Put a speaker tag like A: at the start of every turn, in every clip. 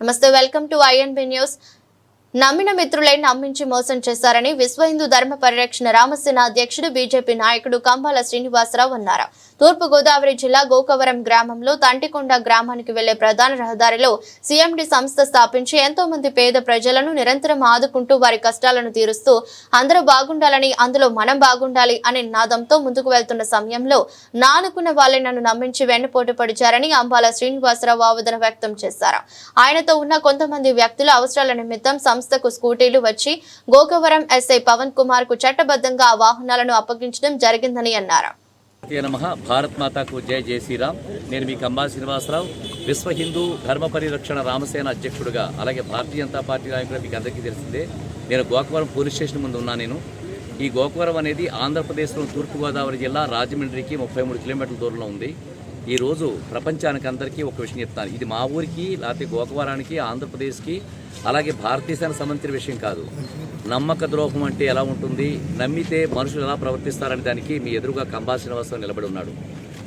A: నమస్తే welcome to INB news నమ్మిన మిత్రులై నమ్మించి మోసం చేశారని విశ్వ హిందూ ధర్మ పరిరక్షణ రామసేన అధ్యక్షుడు బీజేపీ నాయకుడు కంబాల శ్రీనివాసరావు అన్నారు. తూర్పు గోదావరి జిల్లా గోకవరం గ్రామంలో తంటికొండ గ్రామానికి వెళ్ళే ప్రధాన రహదారిలో సీఎండి సంస్థ స్థాపించి ఎంతో మంది పేద ప్రజలను నిరంతరం ఆదుకుంటూ వారి కష్టాలను తీరుస్తూ అందరూ బాగుండాలని అందులో మనం బాగుండాలి అనే నాదంతో ముందుకు వెళ్తున్న సమయంలో నానుకున్న వాళ్ళే నన్ను నమ్మించి వెన్నుపోటు పడిచారని అంబాల శ్రీనివాసరావు ఆవేదన వ్యక్తం చేశారు. ఆయనతో ఉన్న కొంతమంది వ్యక్తుల అవసరాల నిమిత్తం సంస్థకు స్కూటీలు వచ్చి గోకవరం ఎస్ఐ పవన్ కుమార్కు చట్టబద్ధంగా ఆ వాహనాలను అప్పగించడం జరిగిందని అన్నారు.
B: భారత్ మాతాకు జయ జై శ్రీరామ్. నేను మీ కంబా శ్రీనివాసరావు విశ్వ హిందూ ధర్మ పరిరక్షణ రామసేన అధ్యక్షుడుగా అలాగే భారతీయ జనతా పార్టీ నాయకుడు మీకు అందరికీ తెలిసిందే. నేను గోకవరం పోలీస్ స్టేషన్ ముందు ఉన్నా నేను. ఈ గోకవరం అనేది ఆంధ్రప్రదేశ్లో తూర్పుగోదావరి జిల్లా రాజమండ్రికి ముప్పై మూడు కిలోమీటర్ల దూరంలో ఉంది. ఈ రోజు ప్రపంచానికి అందరికీ ఒక విషయం చెప్తాను. ఇది మా ఊరికి లేకపోతే గోకవరానికి ఆంధ్రప్రదేశ్కి అలాగే భారతదేశానికి సంబంధించిన విషయం కాదు. నమ్మక ద్రోహం అంటే ఎలా ఉంటుంది? నమ్మితే మనుషులు ఎలా ప్రవర్తిస్తారనే దానికి మీ ఎదురుగా కంబా శ్రీనివాసరావు నిలబడి ఉన్నాడు.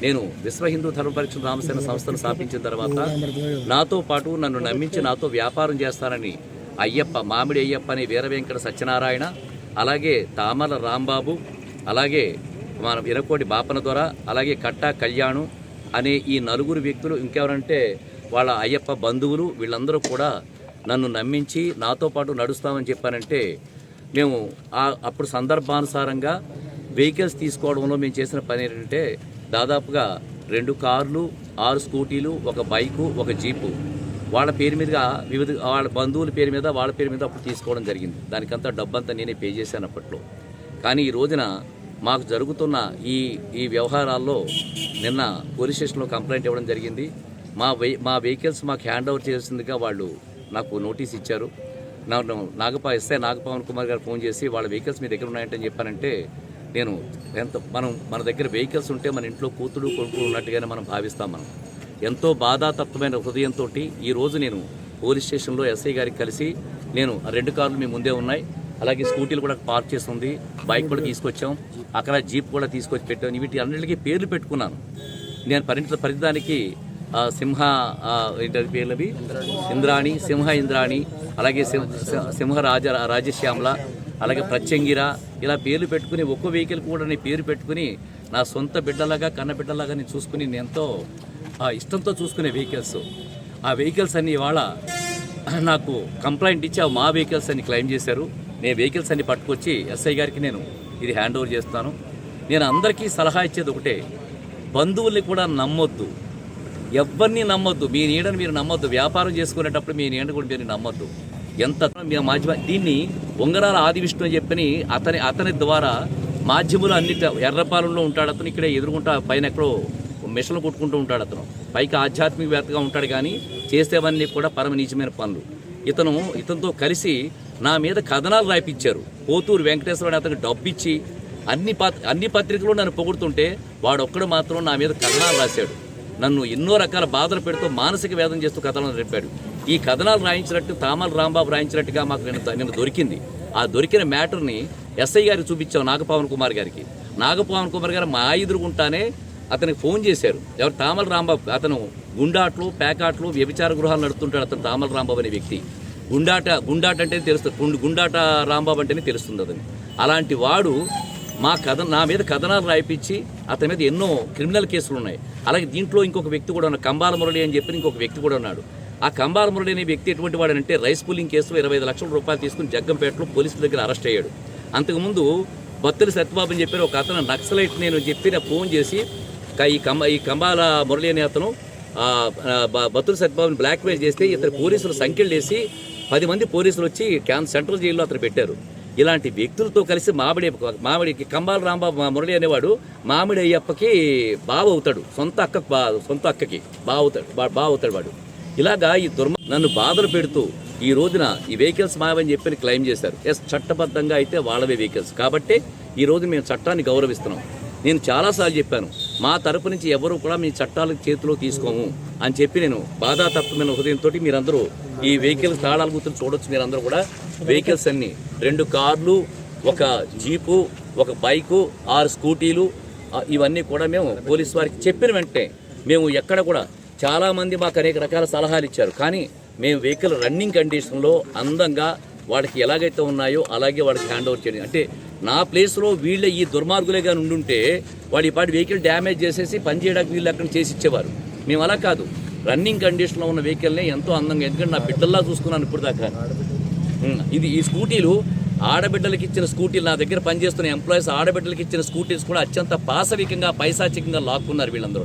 B: నేను విశ్వ హిందూ ధర్మ పరీక్ష రామసేన సంస్థను స్థాపించిన తర్వాత నాతో పాటు నన్ను నమ్మించి నాతో వ్యాపారం చేస్తానని అయ్యప్ప మామిడి అయ్యప్ప అని వీర వెంకట సత్యనారాయణ అలాగే తామల రాంబాబు అలాగే మన ఇరకోటి బాపన ద్వారా అలాగే కట్టా కళ్యాణు అనే ఈ నలుగురు వ్యక్తులు ఇంకెవరంటే వాళ్ళ అయ్యప్ప బంధువులు వీళ్ళందరూ కూడా నన్ను నమ్మించి నాతో పాటు నడుస్తామని చెప్పారంటే మేము ఆ అప్పుడు సందర్భానుసారంగా వెహికల్స్ తీసుకోవడంలో మేము చేసిన పని ఏంటంటే దాదాపుగా రెండు కార్లు ఆరు స్కూటీలు ఒక బైకు ఒక జీపు. వాళ్ళ పేరు మీదుగా వివిధ వాళ్ళ బంధువుల పేరు మీద వాళ్ళ పేరు మీద అప్పుడు తీసుకోవడం జరిగింది. దానికంతా డబ్బంతా నేనే పే చేశాను అప్పట్లో. కానీ ఈ రోజున మాకు జరుగుతున్న ఈ ఈ వ్యవహారాల్లో నిన్న పోలీస్ స్టేషన్లో కంప్లైంట్ ఇవ్వడం జరిగింది. మా వెహి మా వెహికల్స్ మాకు హ్యాండ్ ఓవర్ చేసిందిగా వాళ్ళు నాకు నోటీస్ ఇచ్చారు. నన్ను నాగపా ఎస్ఐ నాగపవన్ కుమార్ గారు ఫోన్ చేసి వాళ్ళ వెహికల్స్ మీ దగ్గర ఉన్నాయంటే చెప్పానంటే నేను ఎంత మనం మన దగ్గర వెహికల్స్ ఉంటే మన ఇంట్లో కూతుడు కొడుకు ఉన్నట్టుగానే మనం భావిస్తాం మనం. ఎంతో బాధాతత్వమైన హృదయంతో ఈ రోజు నేను పోలీస్ స్టేషన్లో ఎస్ఐ గారికి కలిసి నేను ఆ రెండు కార్లు మీ ముందే ఉన్నాయి. అలాగే స్కూటీలు కూడా పార్క్ చేసి ఉంది బైక్ కూడా తీసుకొచ్చాం. అక్కడ జీప్ కూడా తీసుకొచ్చి పెట్టాం. వీటి అన్నిటికీ పేర్లు పెట్టుకున్నాను. నేను పరిణిత పరిధానికి ఆ, సింహ ఆ, ఏంటది పేర్లవి? ఇంద్రాణి సింహ ఇంద్రాణి అలాగే సింహ సింహ రాజ రాజశ్యామల అలాగే ప్రత్యంగిర ఇలా పేర్లు పెట్టుకుని ఒక్కో వెహికల్ కూడా నేను పేరు పెట్టుకుని నా సొంత బిడ్డలాగా కన్న బిడ్డలాగా నేను చూసుకుని నేను ఎంతో ఆ, ఇష్టంతో చూసుకునే వెహికల్స్. ఆ వెహికల్స్ అన్ని ఇవాళ నాకు కంప్లైంట్ ఇచ్చి మా వెహికల్స్ అని క్లెయిమ్ చేశారు. నేను వెహికల్స్ అన్ని పట్టుకొచ్చి ఎస్ఐ గారికి నేను ఇది హ్యాండ్ ఓవర్ చేస్తాను. నేను అందరికీ సలహా ఇచ్చేది ఒకటే బంధువుల్ని కూడా నమ్మొద్దు. ఎవరిని నమ్మొద్దు. మీ నీడని మీరు నమ్మొద్దు. వ్యాపారం చేసుకునేటప్పుడు మీ నీడని కూడా మీరు నమ్మొద్దు. ఎంత మీ మాధ్యమ దీన్ని ఉంగరాల ఆది విష్ణు అని చెప్పని అతని అతని ద్వారా మాధ్యములు అన్నిటి ఎర్రపాలెంలో ఉంటాడు అతను. ఇక్కడ ఎదుర్కొంటా పైన ఎక్కడో మిషన్లు కొట్టుకుంటూ ఉంటాడు అతను. పైకి ఆధ్యాత్మికవేత్తగా ఉంటాడు కానీ చేసేవన్నీ కూడా పరమ నీచమైన పనులు. ఇతను ఇతనితో కలిసి నా మీద కథనాలు రాయిపించారు. పోతూరు వెంకటేశ్వర అతనికి డబ్బు ఇచ్చి అన్ని పత్ అన్ని పత్రికలు నన్ను పొగుడుతుంటే వాడొక్కడు మాత్రం నా మీద కథనాలు రాశాడు. నన్ను ఎన్నో రకాల బాధలు పెడుతూ మానసిక వేదన చేస్తూ కథనాలు రేపాడు. ఈ కథనాలు రాయించినట్టు తామల రాంబాబు రాయించినట్టుగా మాకు నిన్న నిన్న దొరికింది. ఆ దొరికిన మ్యాటర్ని ఎస్ఐ గారికి చూపించాం నాగపవన్ కుమార్ గారికి. నాగపవన్ కుమార్ గారు మా ఎదురుగుంటానే అతనికి ఫోన్ చేశారు. ఎవరు? తామల రాంబాబు. అతను గుండాట్లు ప్యాకాట్లు వ్యభిచార గృహాలు నడుపుతుంటాడు అతను తామల రాంబాబు అనే వ్యక్తి. గుండాట గుండాట అంటే తెలుస్తుంది. గుండాట రాంబాబు అంటేనే తెలుస్తుంది అతని అలాంటి వాడు మా కథ నా మీద కథనాలు రాయిపించి అతని మీద ఎన్నో క్రిమినల్ కేసులు ఉన్నాయి. అలాగే దీంట్లో ఇంకొక వ్యక్తి కూడా ఉన్నాడు. కంబాల మురళి అని చెప్పి ఇంకొక వ్యక్తి కూడా ఉన్నాడు. ఆ కంబాల మురళి అనే వ్యక్తి ఎటువంటి వాడంటే రైస్ పుల్లింగ్ కేసులో ఇరవై ఐదు లక్షల రూపాయలు తీసుకుని జగ్గంపేటలో పోలీసుల దగ్గర అరెస్ట్ అయ్యాడు. అంతకుముందు బత్తుల సత్యబాబు అని చెప్పారు ఒక అతను నక్సలైట్ నేను చెప్పి ఫోన్ చేసి ఈ కంబ ఈ కంబాల మురళి అనే అతను ఆ, ఆ, బ- బత్తుల సత్యబాబుని బ్లాక్మెయిల్ చేస్తే ఇతరు పోలీసులు సంఖ్యలు వేసి పది మంది పోలీసులు వచ్చి క్యాన్ సెంట్రల్ జైల్లో అతను పెట్టారు. ఇలాంటి వ్యక్తులతో కలిసి మామిడి మామిడికి కంబాల రాంబాబు మురళి అనేవాడు మామిడి అయ్యప్పకి బావ అవుతాడు. సొంత అక్క బా సొంత అక్కకి బావ అవుతాడు బా బావ అవుతాడు వాడు. ఇలాగా ఈ దుర్మ నన్ను బాధలు పెడుతూ ఈ రోజున ఈ వెహికల్స్ మావని చెప్పి క్లెయిమ్ చేశారు. ఎస్ చట్టబద్ధంగా అయితే వాళ్ళవే వెహికల్స్ కాబట్టి ఈ రోజు మేము చట్టాన్ని గౌరవిస్తున్నాం. నేను చాలాసార్లు చెప్పాను మా తరపు నుంచి ఎవరు కూడా మీ చట్టాలు చేతిలో తీసుకోము అని చెప్పి నేను బాధాతత్వమైన హృదయంతో మీరందరూ ఈ వెహికల్స్ తాళాల గుర్తులు చూడొచ్చు మీరందరూ కూడా. వెహికల్స్ అన్ని. రెండు కార్లు ఒక జీపు ఒక బైకు ఆరు స్కూటీలు ఇవన్నీ కూడా మేము పోలీస్ వారికి చెప్పిన వెంటనే మేము ఎక్కడ కూడా చాలామంది మాకు అనేక రకాల సలహాలు ఇచ్చారు. కానీ మేము వెహికల్ రన్నింగ్ కండిషన్లో అందంగా వాడికి ఎలాగైతే ఉన్నాయో అలాగే వాడికి హ్యాండ్ ఓవర్ చేయడం. అంటే నా ప్లేస్లో వీళ్ళ ఈ దుర్మార్గులే కానీ ఉండుంటే వాడి పాటి వెహికల్ డ్యామేజ్ చేసేసి పని చేయడానికి వీళ్ళు అక్కడ చేసి ఇచ్చేవారు. మేము అలా కాదు. రన్నింగ్ కండిషన్లో ఉన్న వెహికల్నే ఎంతో అందంగా ఎందుకంటే నా బిడ్డల్లా చూసుకున్నాను ఇప్పుడు దాకా ఇది ఈ స్కూటీలు ఆడబిడ్డలకి ఇచ్చిన స్కూటీలు నా దగ్గర పనిచేస్తున్న ఎంప్లాయీస్ ఆడబిడ్డలకి ఇచ్చిన స్కూటీస్ కూడా అత్యంత పాశవికంగా పైశాచికంగా లాక్కున్నారు వీళ్ళందరూ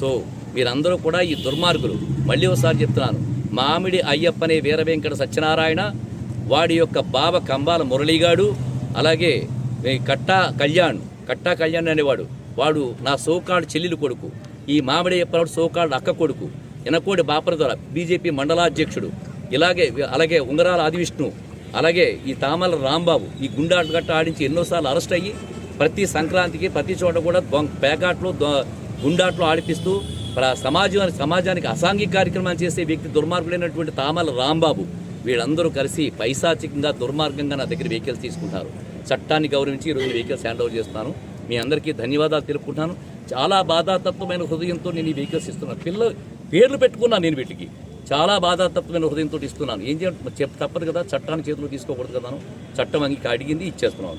B: సో మీరందరూ కూడా ఈ దుర్మార్గులు. మళ్ళీ ఒకసారి చెప్తున్నాను. మామిడి అయ్యప్పనే వీరవెంకట సత్యనారాయణ వాడి యొక్క బావ కంబాల మురళీగాడు అలాగే కట్టా కళ్యాణ్ కట్టా కళ్యాణ్ అనేవాడు. వాడు నా సోకాడు చెల్లెలు కొడుకు ఈ మామిడి అయ్యప్ప సోకాడు అక్క కొడుకు ఎనకోడి బాపరదొర బీజేపీ మండలాధ్యక్షుడు ఇలాగే అలాగే ఉంగరాల ఆదివిష్ణు అలాగే ఈ తామల రాంబాబు ఈ గుండాటు గట్ట ఆడించి ఎన్నోసార్లు అరెస్ట్ అయ్యి ప్రతి సంక్రాంతికి ప్రతి చోట కూడా దొంగ పేకాట్లు దొ- గుండాట్లు ఆడిపిస్తూ ప్ర- సమాజానికి సమాజానికి అసాంఘిక కార్యక్రమాలు చేసే వ్యక్తి దుర్మార్గులైనటువంటి తామల రాంబాబు. వీళ్ళందరూ కలిసి పైశాచికంగా దుర్మార్గంగా నా దగ్గర వెహికల్స్ తీసుకుంటారు. చట్టాన్ని గౌరవించి ఈరోజు వెహికల్స్ హ్యాండ్ ఓవర్ చేస్తున్నాను. మీ అందరికీ ధన్యవాదాలు తెలుపుకుంటాను చాలా బాధాతత్వమైన హృదయంతో నేను ఈ వెహికల్స్ ఇస్తున్నాను. పిల్ల పేర్లు పెట్టుకున్నాను నేను వీటికి. చాలా బాధాతత్వమైన హృదయంతో ఇస్తున్నాను. ఏం చేయాలి? తప్పదు కదా. చట్టాన్ని చేతిలో తీసుకోకూడదు కదా చట్టం అంగీకి అడిగింది ఇచ్చేస్తున్నాను